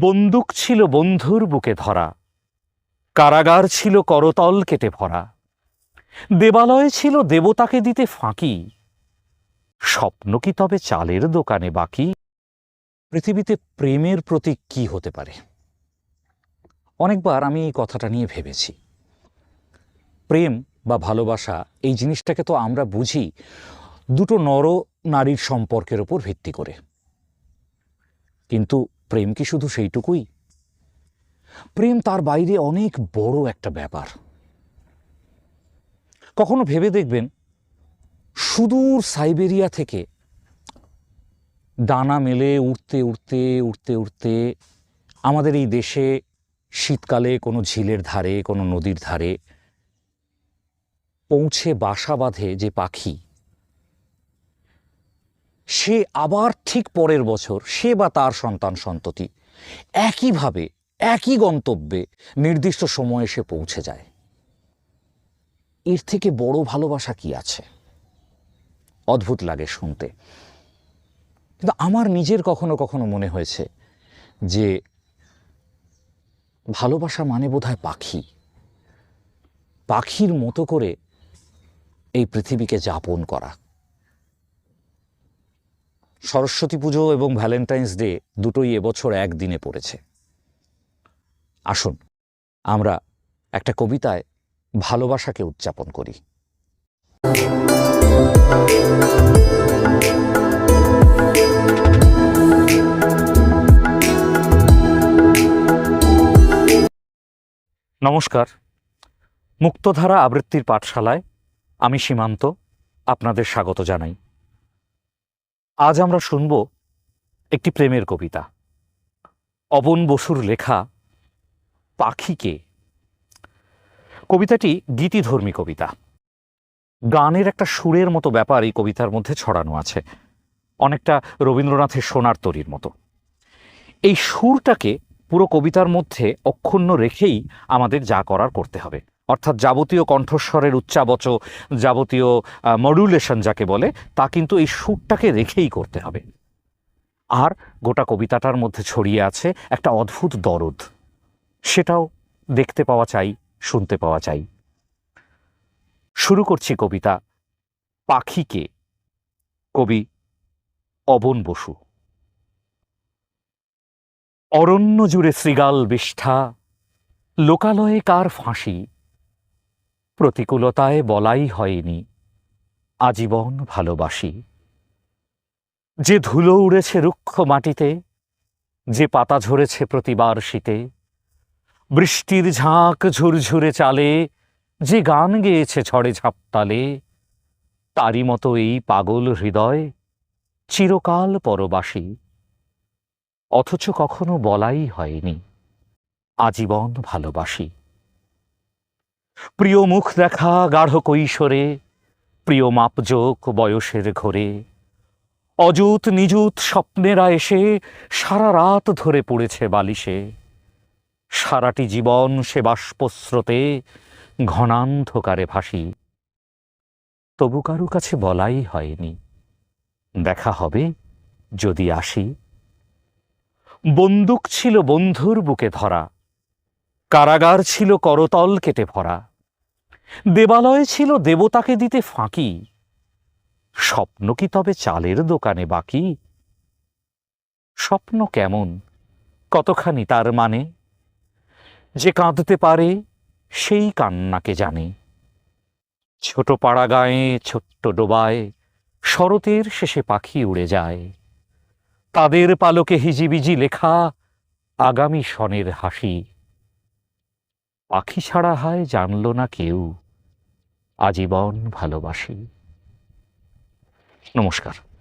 বন্দুক ছিল বন্ধুর বুকে ধরা কারাগার ছিল করতল কেটে ভরা, দেবালয় ছিল দেবতাকে দিতে ফাঁকি, স্বপ্ন কি তবে চালের দোকানে বাকি? পৃথিবীতে প্রেমের প্রতীক কি হতে পারে? অনেকবার আমি এই কথাটা নিয়ে ভেবেছি। প্রেম বা ভালোবাসা, এই জিনিসটাকে তো আমরা বুঝি দুটো নর নারীর সম্পর্কের ওপর ভিত্তি করে। কিন্তু প্রেম কি শুধু সেইটুকুই? প্রেম তার বাইরে অনেক বড় একটা ব্যাপার। কখনো ভেবে দেখবেন, সুদূর সাইবেরিয়া থেকে ডানা মেলে উড়তে উড়তে উড়তে উড়তে আমাদের এই দেশে শীতকালে কোনো ঝিলের ধারে, কোনো নদীর ধারে পৌঁছে বাসা বাঁধে যে পাখি। সে আবার ঠিক পরের বছর সে বা তার সন্তান সন্ততি একইভাবে, একই গন্তব্যে নির্দিষ্ট সময়ে সে পৌঁছে যায়। এর থেকে বড় ভালোবাসা কি আছে? অদ্ভুত লাগে শুনতে। কিন্তু আমার নিজের কখনো কখনো মনে হয়েছে যে, ভালোবাসা মানে বোধহয় পাখি। পাখির মতো করে এই পৃথিবীকে যাপন করা। সরস্বতী পুজো এবং ভ্যালেন্টাইন্স ডে দুটোই এবছর একদিনে পড়েছে। আসুন, আমরা একটা কবিতায় ভালোবাসাকে উদযাপন করি। নমস্কার। মুক্তধারা আবৃত্তির পাঠশালায় আমি সীমান্ত, আপনাদের স্বাগত জানাই। আজ আমরা শুনব একটি প্রেমের কবিতা। অবন বসুর লেখা, পাখিকে। কবিতাটি গীতিধর্মী কবিতা। গানের একটা সুরের মতো ব্যাপার এই কবিতার মধ্যে ছড়ানো আছে। অনেকটা রবীন্দ্রনাথের সোনার তরীর মতো। এই সুরটাকে পুরো কবিতার মধ্যে অক্ষুণ্ণ রেখেই আমাদের যা করার করতে হবে। অর্থাৎ যাবতীয় কণ্ঠস্বরের উচ্চাবচ, যাবতীয় মডুলেশন যাকে বলে, তা কিন্তু এই সুরটাকে রেখেই করতে হবে। আর গোটা কবিতাটার মধ্যে ছড়িয়ে আছে একটা অদ্ভুত দরদ। সেটাও দেখতে পাওয়া চাই, শুনতে পাওয়া চাই। শুরু করছি কবিতা পাখিকে, কবি অবন বসু। অরণ্য জুড়ে শৃগাল বিষ্ঠা, লোকালয়ে কার ফাঁসি প্রতিকূলতায় বলাই হয়নি। আজীবন ভালোবাসি। যে ধুলো উড়েছে রুক্ষ মাটিতে, যে পাতা ঝরেছে প্রতিবার শীতে, বৃষ্টির ঝাঁক ঝুরঝুরে চালে, যে গান গেয়েছে ঝড়ে ঝাপতালে তারই মতো এই পাগল হৃদয় চিরকাল পরবাসী। অথচ কখনো বলাই হয়নি। আজীবন ভালোবাসি। প্রিয় মুখ দেখা গাঢ় কৈশোরে, প্রিয় মাপজোক বয়সের ঘোরে। অযুত নিযুত স্বপ্নেরা এসে সারা রাত ধরে পড়েছে বালিশে। সারাটি জীবন সে বাষ্পস্রোতে ঘনান্ধকারে ভাসি। তবু কারু কাছে বলাই হয়নি। দেখা হবে যদি আসি। বন্দুক ছিল বন্ধুর বুকে ধরা। কারাগার ছিল করতল কেটে ভরা। দেবালয় ছিল দেবতাকে দিতে ফাঁকি। স্বপ্ন কি তবে চালের দোকানে বাকি? স্বপ্ন কেমন, কতখানি তার মানে? যে কাঁদতে পারে, সেই কান্নাকে জানে। ছোট পাড়া গায়ে, ছোট্ট ডোবায়, শরতের শেষে পাখি উড়ে যায়। তাদের পালকে হিজিবিজি লেখা, আগামী সনের হাসি। পাখি ছাড়া হয় জানল না কেউ। আজীবন ভালোবাসি। নমস্কার।